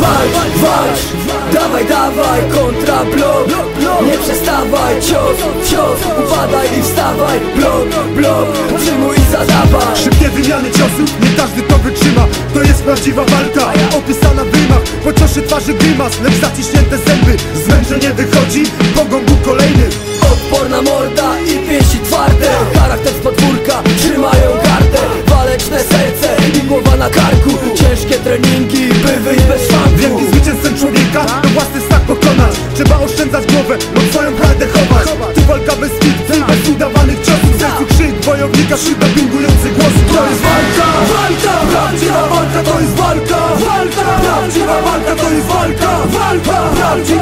walcz, walcz. Dawaj, dawaj, kontra blok Nie przestawaj, cios, cios. Upadaj i wstawaj, blok, blok. Przyjmuj i zadawaj. Szybkie wymiany ciosów, nie każdy to wytrzyma. To jest prawdziwa walka, opisana w rymach. Po ciosie twarzy grymas, lecz zaciśnięte zęby. Zmęczenie wychodzi, bogą Bóg kolejny Odporna morda i pięści twarde. Charakter z podwórka, trzymają gardę. Waleczne serce i głowa na karku. Ciężkie treningi, Trzeba oszczędzać głowę lub swoją prawdę chować. Tu walka bez fikcji, bez udawanych ciosów W sercu krzyk wojownika, szyba bingujący głos. To jest walka, walka, prawdziwa walka To jest walka, walka, prawdziwa walka To jest walka, walka, prawdziwa